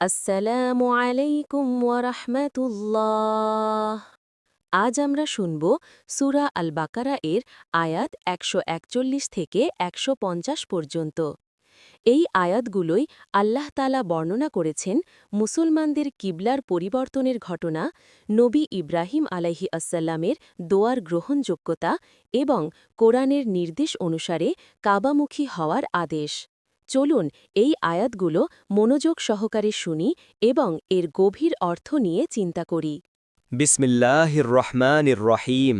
আসসালামু আলাইকুম ওয়ারহমাতুল্লাহ। আজ আমরা শুনব সুরা আল বাকারা এর আয়াত একশো একচল্লিশ থেকে একশো পঞ্চাশ পর্যন্ত। এই আয়াতগুলোই আল্লাহ তালা বর্ণনা করেছেন মুসলমানদের কিবলার পরিবর্তনের ঘটনা, নবী ইব্রাহিম আলাইহি আসাল্লামের দোয়ার গ্রহণযোগ্যতা এবং কোরআনের নির্দেশ অনুসারে কাবামুখী হওয়ার আদেশ। চলুন এই আয়াতগুলো মনোযোগ সহকারে শুনি এবং এর গভীর অর্থ নিয়ে চিন্তা করি বিসমিল্লাহির রহমানির রহিম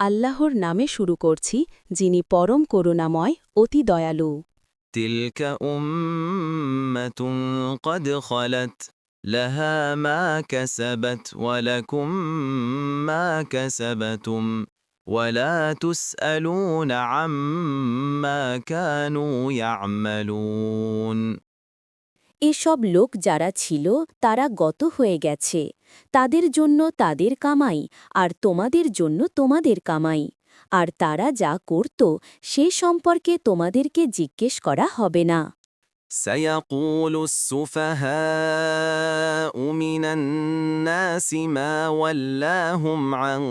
আল্লাহর নামে শুরু করছি যিনি পরম করুণাময় অতি দয়ালু تلك أمة قد خلت لها ما كسبت ولكم ما كسبتم ولا تسألون عما كانوا يعملون এসব লোক যারা ছিল তারা গত হয়ে গেছে তাদের জন্য তাদের কামাই আর তোমাদের জন্য তোমাদের কামাই আর তারা যা করত সে সম্পর্কে তোমাদেরকে জিজ্ঞেস করা হবে না سيقول السفهاء من الناس ما ولاهم عن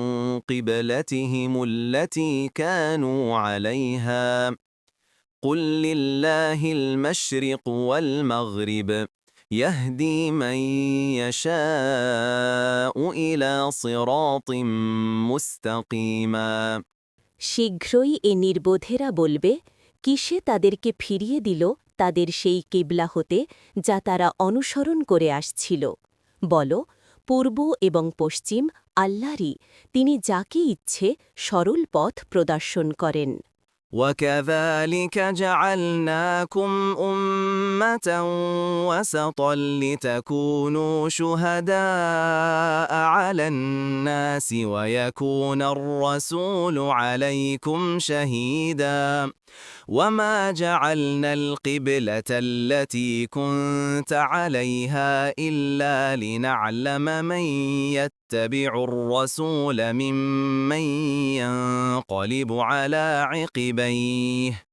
قبلتهم التي كانوا عليها قل لله المشرق والمغرب يهدي من يشاء إلى صراط مستقيما শীঘ্রই এ নির্বোধেরা বলবে কিসে তাদেরকে ফিরিয়ে দিল তাদের সেই কিবলা হতে যা তারা অনুসরণ করে আসছিল বল পূর্ব এবং পশ্চিম আল্লাহরই তিনি যাকে ইচ্ছে সরল পথ প্রদর্শন করেন وكذلك جعلناكم أمة وسطا لتكونوا شهداء على الناس ويكون الرسول عليكم شهيدا وما جعلنا القبلة التي كنت عليها إلا لنعلم من يتبع الرسول ممن ينقلب على عقبيه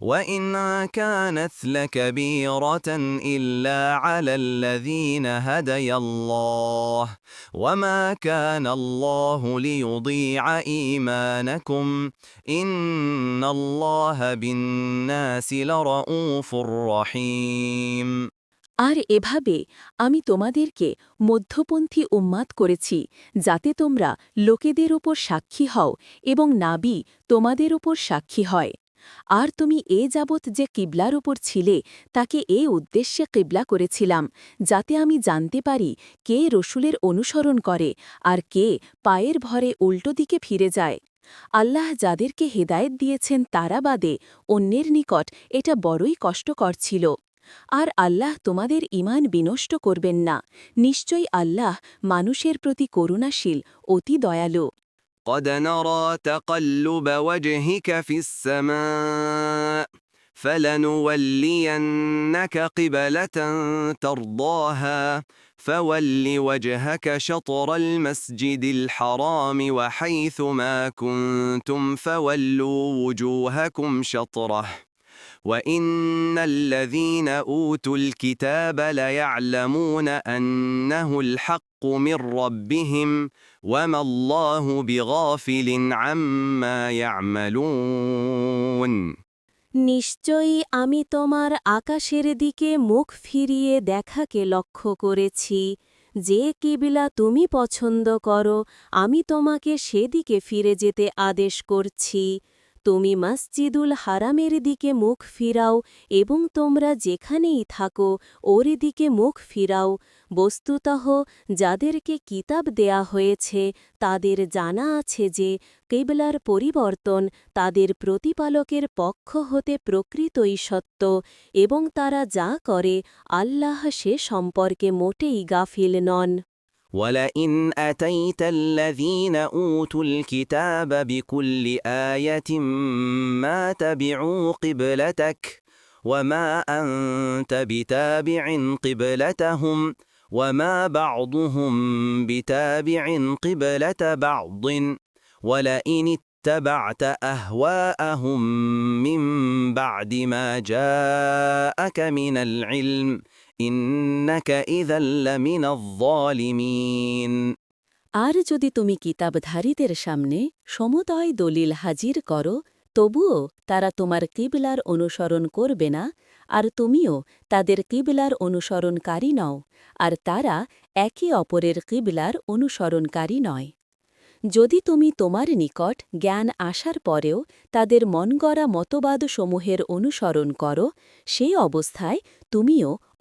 وإن كانت لكبيرة إلا على الذين هدي الله وما كان الله ليضيع إيمانكم إن الله بالناس لرؤوف رحيم আর এভাবে আমি তোমাদেরকে মধ্যপন্থী উম্মাদ করেছি যাতে তোমরা লোকেদের ওপর সাক্ষী হও এবং নাবি তোমাদের ওপর সাক্ষী হয় আর তুমি এ যাবৎ যে কিবলার ওপর ছিলে, তাকে এ উদ্দেশ্যে কিবলা করেছিলাম, যাতে আমি জানতে পারি কে রসুলের অনুসরণ করে আর কে পায়ের ভরে উল্টো দিকে ফিরে যায়। আল্লাহ যাদেরকে হেদায়েত দিয়েছেন তারা বাদে অন্যের নিকট এটা বড়ই কষ্টকর ছিল। আর আল্লাহ তোমাদের ইমান বিনষ্ট করবেন না, নিশ্চয়ই আল্লাহ মানুষের প্রতি করুণাশীল, অতি দয়ালু। قد نرى تقلب وجهك في السماء فلنولينك قبلة ترضاها. فول وجهك شطر المسجد الحرام وحيث ما كنتم فولوا وجوهكم شطرة. وإن الذين أوتوا الكتاب ليعلمون أنه الحق من ربهم وما الله بغافل عما يعملون নিশ্চয়ই আমি তোমার আকাশের দিকে মুখ ফিরিয়ে দেখাকে লক্ষ্য করেছি যে কিবিলা তুমি পছন্দ করো আমি তোমাকে সেদিকে ফিরে যেতে আদেশ করছি তুমি মসজিদুল হারামের দিকে মুখ ফিরাও এবং তোমরা যেখানেই থাকো, ওর দিকে মুখ ফিরাও। বস্তুতঃ যাদেরকে কিতাব দেয়া হয়েছে, তাদের জানা আছে যে, কেবলার পরিবর্তন তাদের প্রতিপালকের পক্ষ হতে প্রকৃতই সত্য এবং তারা যা করে, আল্লাহ সে সম্পর্কে মোটেই গাফিল নন। ولئن أتيت الذين أوتوا الكتاب بكل آية ما تبعوا قبلتك وما أنت بتابع قبلتهم وما بعضهم بتابع قبلة بعض ولئن اتبعت أهواءهم من بعد ما جاءك من العلم আর যদি তুমি কিতাবধারীদের সামনে সমুদয় দলিল হাজির করো, তবুও তারা তোমার কিবলার অনুসরণ করবে না, আর তুমিও তাদের কিবলার অনুসরণকারী নও, আর তারা একে অপরের কিবলার অনুসরণকারী নয়। যদি তুমি তোমার নিকট জ্ঞান আসার পরেও তাদের মনগড়া মতবাদসমূহের অনুসরণ করো সেই অবস্থায় তুমিও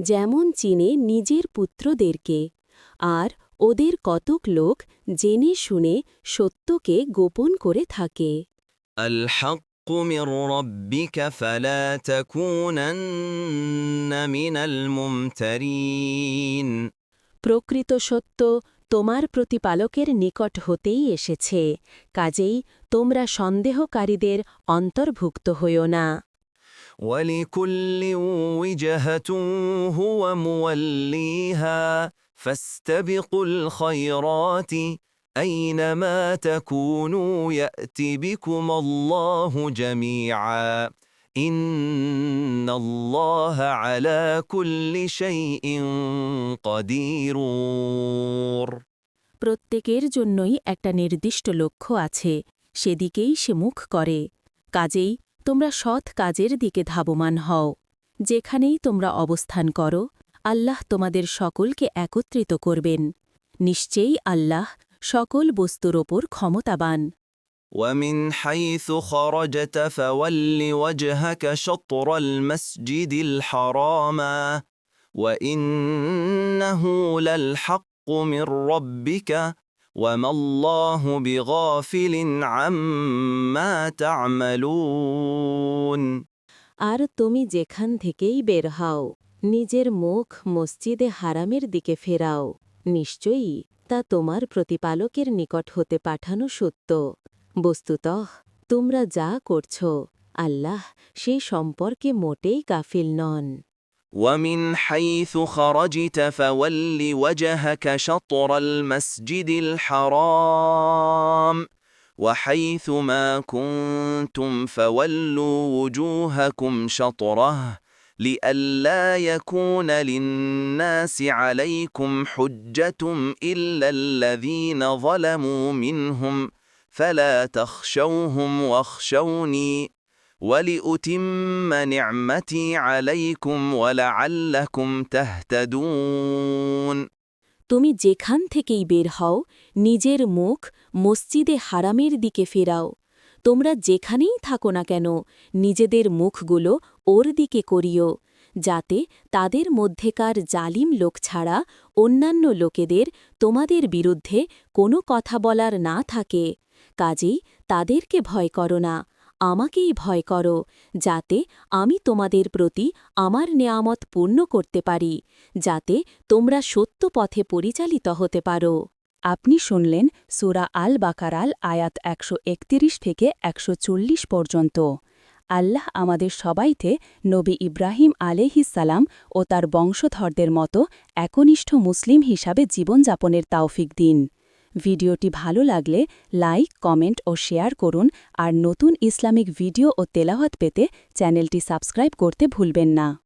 যেমন চিনে নিজের পুত্রদেরকে আর ওদের কতক লোক জেনে শুনে সত্যকে গোপন করে থাকে। প্রকৃত সত্য তোমার প্রতিপালকের নিকট হতেই এসেছে কাজেই তোমরা সন্দেহকারীদের অন্তর্ভুক্ত হইও না। ولكل وجهة هو موليها فاستبقوا الخيرات أينما تكونوا يأت بكم الله جميعا إن الله على كل شيء قدير প্রত্যেকের জন্যই একটা নির্দিষ্ট লক্ষ্য আছে সেদিকেই সে মুখ করে কাজেই তোমরা সৎ কাজের দিকে ধাবমান হও যেখানেই তোমরা অবস্থান করো আল্লাহ তোমাদের সকলকে একত্রিত করবেন নিশ্চয়ই আল্লাহ সকল বস্তুর ওপর ক্ষমতাবান ومن حيث خرجت فول وجهك شطر المسجد الحرام وإنه للحق من ربك وما الله بغافل عما تعملون আর তুমি যেখান থেকেই বের হও নিজের মুখ মসজিদে হারামের দিকে ফেরাও নিশ্চয়ই তা তোমার প্রতিপালকের নিকট হতে পাঠানো সত্য বস্তুতঃ তোমরা যা করছ আল্লাহ সেই সম্পর্কে মোটেই গাফিল নন ومن حيث خرجت فول وجهك شطر المسجد الحرام وحيث ما كنتم فولوا وجوهكم شطره لئلا يكون للناس عليكم حجة إلا الذين ظلموا منهم فلا تخشوهم واخشوني. ولأتم نعمتي عليكم ولعلكم تهتدون তুমি যেখান থেকেই বের হও নিজের মুখ মসজিদে হারামের দিকে ফেরাও তোমরা যেখানেই থাকো না কেন নিজেদের মুখগুলো ওর দিকে করিও যাতে তাদের মধ্যেকার জালিম লোক ছাড়া অন্যান্য লোকেদের তোমাদের বিরুদ্ধে কোনো কথা বলার না থাকে কাজেই তাদেরকে ভয় করো না আমাকেই ভয় করো, যাতে আমি তোমাদের প্রতি আমার নেয়ামত পূর্ণ করতে পারি, যাতে তোমরা সত্য পথে পরিচালিত হতে পারো। আপনি শুনলেন সুরা আল বাকারাল আয়াত একশো একত্রিশ থেকে একশো চল্লিশ পর্যন্ত। আল্লাহ আমাদের সবাইতে নবী ইব্রাহিম আলেহিসালাম ও তার বংশধরদের মতো একনিষ্ঠ মুসলিম হিসাবে জীবনযাপনের তাওফিক দিন। ভিডিওটি ভালো লাগলে লাইক, কমেন্ট ও শেয়ার করুন আর নতুন ইসলামিক ভিডিও ও তেলাওয়াত পেতে চ্যানেলটি সাবস্ক্রাইব করতে ভুলবেন না।